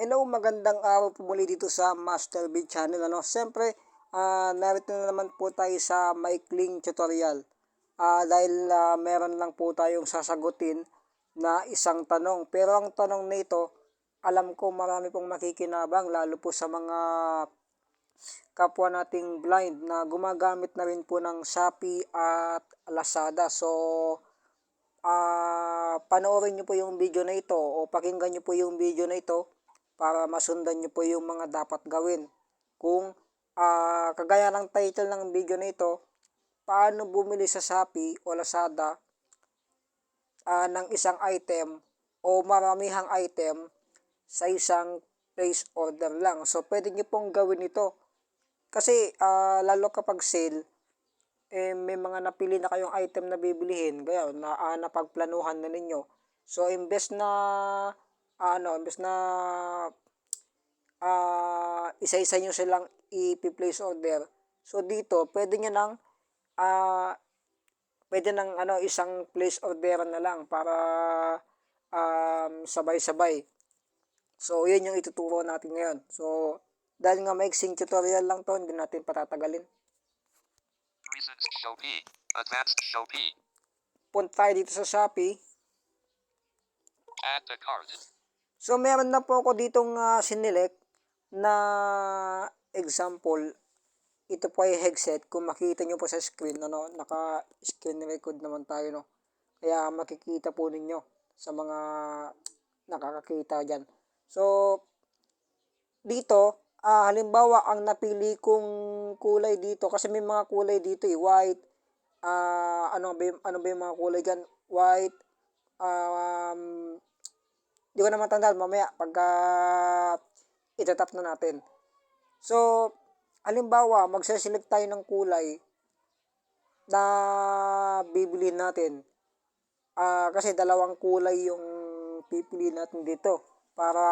Hello, magandang araw po muli dito sa Master B Channel. Ano? Siyempre, ah narito na naman po tayo sa maikling tutorial. Ah dahil ah, meron lang po tayong sasagutin na isang tanong. Pero ang tanong na ito, alam ko marami pong makikinabang lalo po sa mga kapwa nating blind na gumagamit na rin po ng Shopee at Lazada. So, ah panoorin nyo po yung video na ito o pakinggan nyo po yung video na ito para masundan nyo po yung mga dapat gawin. Kung ah kagaya ng title ng video na ito, paano bumili sa Shopee o Lazada ah, ng isang item o maramihang item sa isang place order lang. So, pwede nyo pong gawin ito. Kasi, ah, lalo kapag sale, eh, may mga napili na kayong item na bibilihin, kaya na ah, napagplanuhan na ninyo. So, imbes na ano, imbes na ah, isa-isa nyo silang i-place order. So, dito, pwede nyo nang ah, pwede nang ano, isang place order na lang para um, sabay-sabay. So, yun yung ituturo natin ngayon. So, dahil nga maiksing tutorial lang to, hindi natin patatagalin. Recent Shopee. Advanced Shopee. Punta tayo dito sa Shopee. Add to cart. So, meron na po ako ditong uh, sinelect na example. Ito po ay headset. Kung makita nyo po sa screen, ano, naka-screen record naman tayo, no. Kaya makikita po ninyo sa mga nakakakita dyan. So, dito, ah, halimbawa, ang napili kong kulay dito, kasi may mga kulay dito eh, white, ah, ano ba, yung- ano ba yung mga kulay dyan? White, um, di ko na matandaan mamaya pagka itatap na natin. So, halimbawa, magsaselect tayo ng kulay na bibili natin. Ah, kasi dalawang kulay yung pipili natin dito para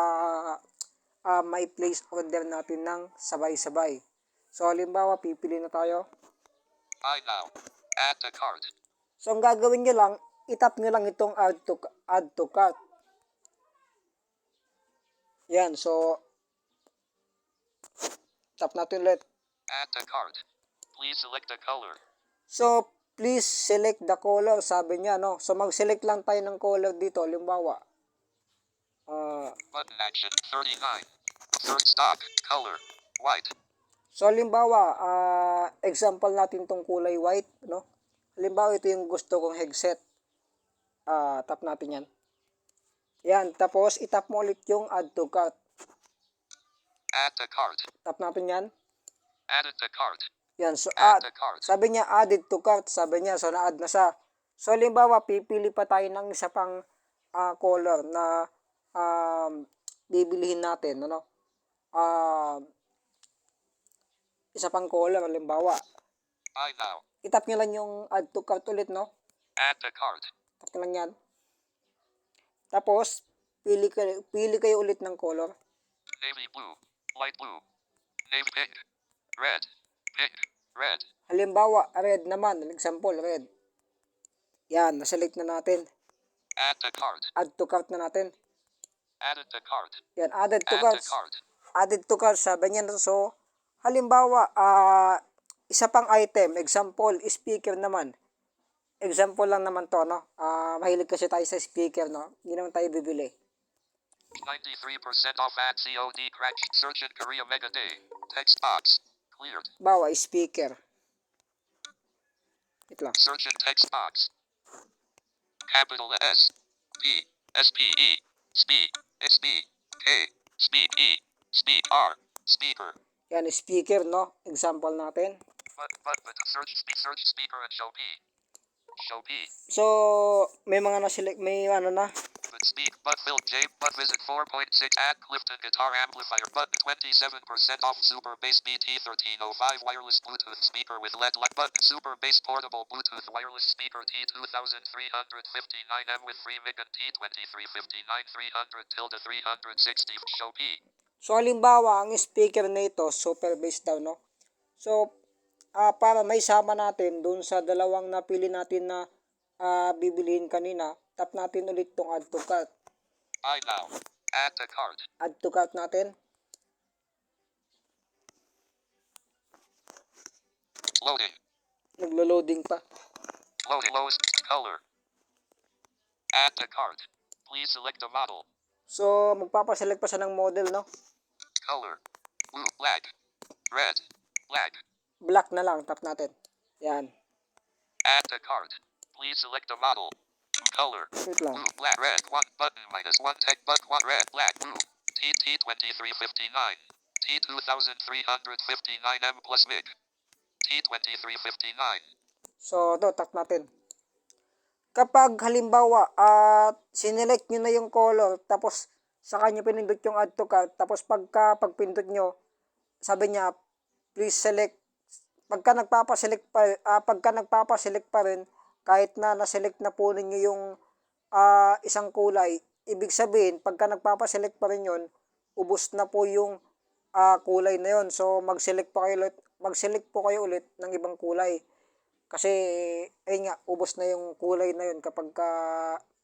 ah, may place order natin ng sabay-sabay. So, halimbawa, pipili na tayo. Buy now. Add to cart. So, ang gagawin nyo lang, itap nyo lang itong add to, add to cart. Yan, so, tap natin ulit. Add to cart. Please select a color. So, please select the color, sabi niya, no? So, mag-select lang tayo ng color dito, halimbawa. Ah, Button action 39. Third stock. Color. White. so, halimbawa, ah, example natin tong kulay white, no? Halimbawa, ito yung gusto kong headset. Ah, tap natin yan. Yan, tapos itap mo ulit yung add to cart. Add to cart. Tap natin yan. Added to cart. Yan, so Add add. cart. Sabi niya added to cart, sabi niya, so na-add na siya. So, halimbawa, pipili pa tayo ng isa pang ah, color na um, bibilihin natin, ano? Um, isa pang color, halimbawa. Buy now. Itap niyo lang yung add to cart ulit, no? Add to cart. Tap niyo lang yan. Tapos, pili kayo, pili kayo ulit ng color. Navy blue. Light blue. Navy pink. Red. Pink. Red. Halimbawa, red naman, example, red. Yan, naselect na natin. Add to cart. Add to cart na natin. Added to cart. Yan, added to Add cart. added to cart, sabi niya. So, halimbawa, ah isa pang item, example, speaker naman. Example lang naman to, no? Ah mahilig kasi tayo sa speaker, no? Hindi naman tayo bibili. 93% off at COD crash. Search in Korea Mega Day. Text box. Cleared. Bawa, speaker. Wait lang. Search in text box. Capital S. P. S P E. Speak. S B. K. Speak E. Speak R. Speaker. Yan, speaker, no? Example natin. But but but search speak search speaker and show P. Show P. So, may mga na-select, may ano na. But speak but fill J but visit 4.6 add Clifton guitar amplifier button 27% off super bass BT 1305 wireless Bluetooth speaker with LED light button super bass portable Bluetooth wireless speaker T2359M with free mic and T2359 300 tilde 360 show P. So, halimbawa, ang speaker na ito, super bass daw, no? So, ah para may sama natin dun sa dalawang napili natin na ah, bibilihin kanina, tap natin ulit tong add to cart. Buy now. Add to cart. Add to cart natin. Loading. Naglo-loading pa. Loading lowest color. Add to cart. Please select the model. So, magpapaselect pa siya ng model, no? Color. Blue. Black. Red. Black. Black na lang, tap natin. Yan. Add to cart. Please select the model. Color. Wait lang. Blue. Black. Red. One button minus one tech but one red. Black. Blue. TT twenty three fifty nine. T two thousand three hundred fifty nine M plus MIG. T twenty three fifty nine. So, ito, tap natin. Kapag halimbawa, at sinelect nyo na yung color, tapos sa kanya pinindot yung add to cart, tapos pagka pagpindot nyo, sabi niya, please select, pagka nagpapaselect pa, ah, pagka nagpapaselect pa rin, kahit na naselect na po ninyo yung ah, isang kulay, ibig sabihin, pagka nagpapaselect pa rin yun, ubos na po yung ah, kulay na yun. So, mag-select po kayo ulit, mag-select po kayo ulit ng ibang kulay. Kasi, ayun nga, ubos na yung kulay na yun kapag ka,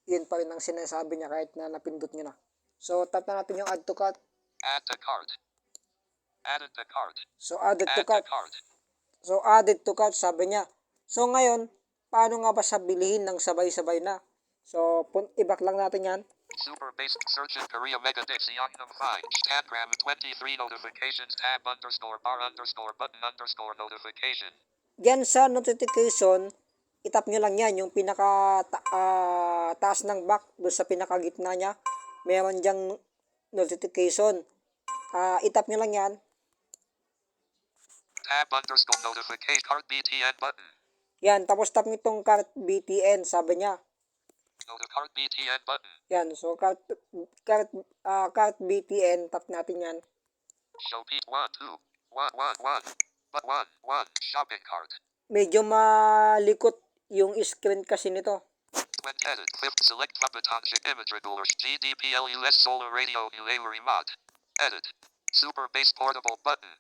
yun pa rin ang sinasabi niya kahit na napindot nyo na. So, tap na natin yung add to cart. Add to cart. Added to cart. So, added to Add to cart. cart. So, added to cart, sabi niya. So, ngayon, paano nga ba sa bilihin ng sabay-sabay na? So, pun- i-back lang natin yan. Super basic search in Korea Mega Dixie Item 5. Stagram 23 notifications tab underscore bar underscore button underscore notification. Diyan sa notification, itap nyo lang yan, yung pinaka ta- ah, taas ng back, doon sa pinaka gitna niya, meron diyang notification. Ah, itap nyo lang yan. Tab underscore notification card BTN button. Yan, tapos tap nyo itong cart BTN, sabi niya. Noti card BTN button. Yan, so cart, cart, ah, cart BTN, tap natin yan. Show Pete 1 2 1 1 1. But 1 1. Shopping cart. Medyo malikot yung screen kasi nito. When edit fifth select Vapatanjik image regular GDPLUS solar radio UA mod. Edit. Super base portable button.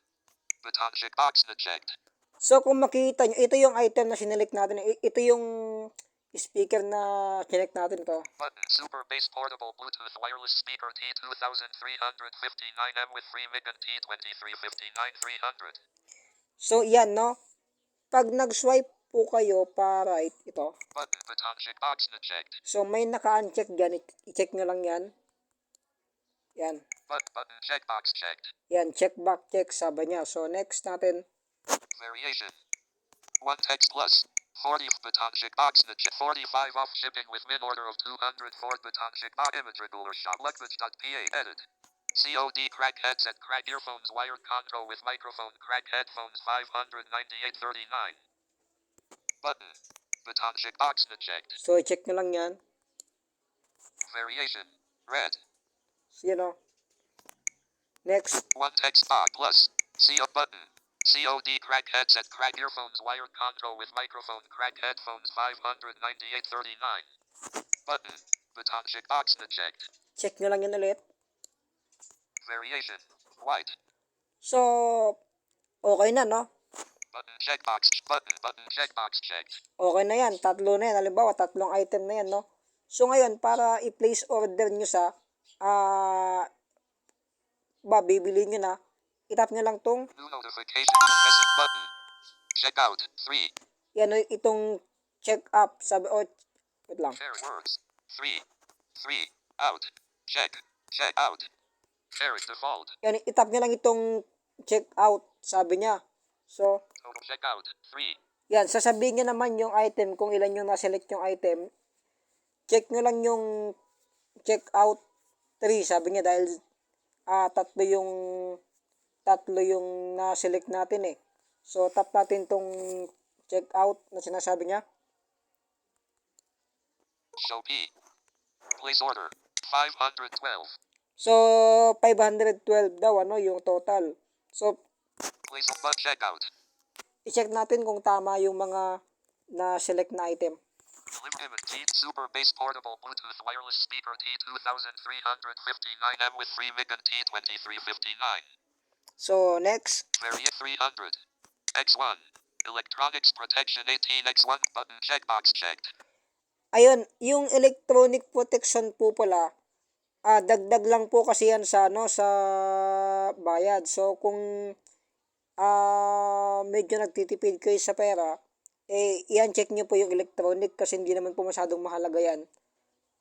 Batanjik box na checked. So kung makita nyo, ito yung item na sinelect natin. Ito yung speaker na sinelect natin ito. Button. Super base portable Bluetooth wireless speaker T2359M with free mic and T2359300. So yan no. Pag nag-swipe po kayo pa right, ito. Button. Batanjik box na checked. So may naka-uncheck dyan. I- I-check nyo lang yan. Yan. But button checkbox checked. Yan, check back check sabi niya. So next natin, Variation. One text plus. 40 Batanjik box na check. 45 off shipping with min order of 204 Batanjik box image regular shop. Luckbridge.pa edit. COD crack headset crack earphones wired control with microphone crack headphones 598.39. Button. Batanjik box na checked. so check nyo lang yan. Variation. Red. So yun o. Oh. Next, One text box plus. CO button. COD crack headset crack earphones wired control with microphone crack headphones 598.39. Button. Batanjik box na checked. check nyo lang yan ulit. Variation. White. So, okay na no? Button checkbox. Button. Button checkbox checked. Okay na yan. Tatlo na yan. Halimbawa, tatlong item na yan, no? So, ngayon, para i-place order nyo sa, ah, ba, bibili nyo na, itap nyo lang tong, New notification from message button. Checkout. 3. yan, itong check up, sabi, o, wait lang. Share words. 3. 3. Out. Check. Check out. Share default. Yan, itap nyo lang itong check out, sabi niya. So, Total checkout. 3. yan, sasabihin nyo naman yung item, kung ilan yung naselect yung item, check nyo lang yung check out 3, sabi niya, dahil ah tatlo yung tatlo yung na-select natin eh. So, tap natin tong check out na sinasabi niya. Show P. Place order. 512. So, 512 daw, ano, yung total. So, Place but checkout. i-check natin kung tama yung mga na-select na item. Deliver image T Super Bass Portable Bluetooth Wireless Speaker T2359M with free mic and T2359. So, next. Variant 300. X1. Electronics Protection 18X1 button checkbox checked. Ayun, yung electronic protection po pala, ah, dagdag lang po kasi yan sa ano sa bayad. So kung ah medyo nagtitipid kayo sa pera, eh iyan check niyo po yung electronic kasi hindi naman po masyadong mahalaga yan.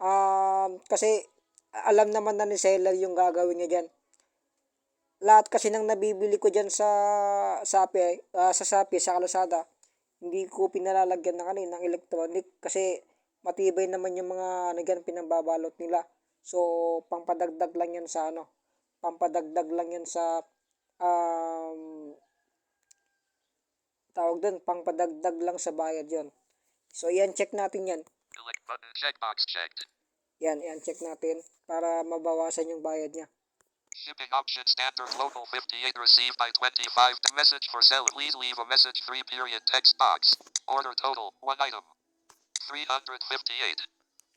Um, kasi alam naman na ni seller yung gagawin niya diyan. Lahat kasi ng nabibili ko diyan sa Shopee, ah, sa Shopee, sa Lazada, hindi ko pinalalagyan ano eh, ng electronic kasi matibay naman yung mga ano dyan, pinambabalot nila. So, pampadagdag lang yan sa ano, pampadagdag lang yan sa um, tawag doon, pampadagdag lang sa bayad yon. So, yan, check natin yan. Button checkbox checked. Yan, yan, check natin para mabawasan yung bayad niya. Shipping option standard local 58 received by 25. The message for seller. Please leave a message 3 period text box. Order total 1 item. 358.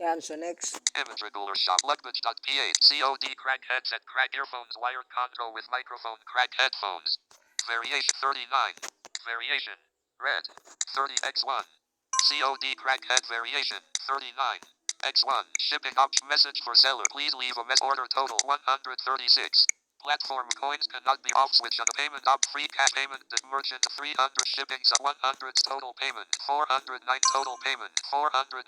Yan, so next. Image regular shop. Lugbridge.pa. COD crack headset crack earphones wired control with microphone crack headphones. Variation 39. Variation. Red. 30x1. COD crack head variation. 39. X1. Shipping option message for seller. Please leave a mess order total 136. Platform coins cannot be off switch on the payment op free cash payment the merchant 300 shipping so 100 total payment 409 total payment 494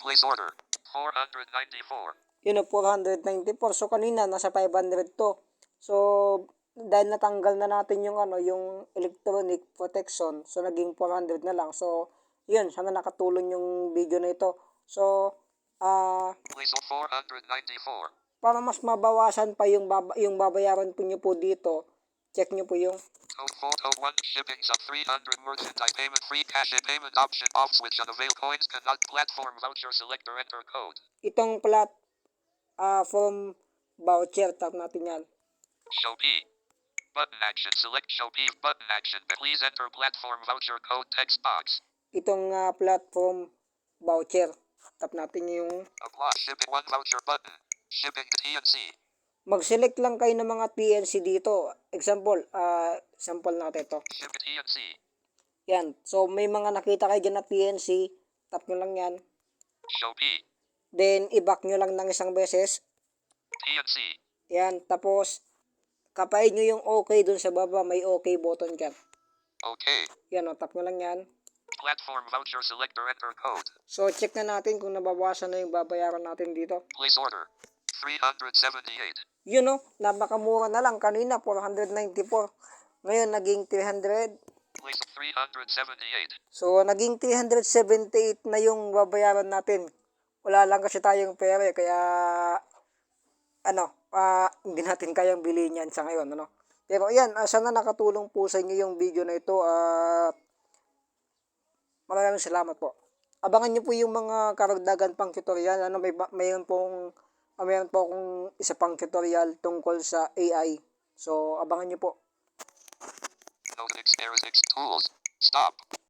place order 494 Yun o, 494. So, kanina, nasa 500 to. So, dahil natanggal na natin yung ano, yung electronic protection, so naging 400 na lang. So, yun, sana nakatulong yung video na ito. So, ah, 494 para mas mabawasan pa yung, baba, yung babayaran po nyo po dito, check nyo po yung Code photo 1 shipping sub 300 merchandise payment free cash payment option off switch on avail coins cannot platform voucher selector enter code itong plat ah from voucher. Tap natin yan. show P button action select show P button action please enter platform voucher code text box Itong ah, platform voucher. Tap natin yung apply shipping one voucher button shipping TNC mag-select lang kayo ng mga TNC dito. Example, ah sample natin ito. shipping TNC Yan. So, may mga nakita kayo dyan na TNC. Tap nyo lang yan. show P Then, i-back nyo lang ng isang beses. TNC Yan. Tapos, kapain nyo yung okay dun sa baba. May okay button dyan. okay Yan o. Tap nyo lang yan. platform voucher selector enter code So, check na natin kung nabawasan na yung babayaran natin dito. place order 378 Yun o. Napakamura na lang. Kanina, 494. Ngayon, naging 300. place 378 So, naging 378 na yung babayaran natin. Wala lang kasi tayong pera eh, kaya ano, ah, hindi natin kayang bilhin yan sa ngayon, ano. Pero ayan, ah, sana nakatulong po sa inyo yung video na ito at maraming salamat po. Abangan niyo po yung mga karagdagan pang tutorial. Ano, may, mayroon pong, ah, mayroon po akong isa pang tutorial tungkol sa AI. So, abangan niyo po. Node experience tools stop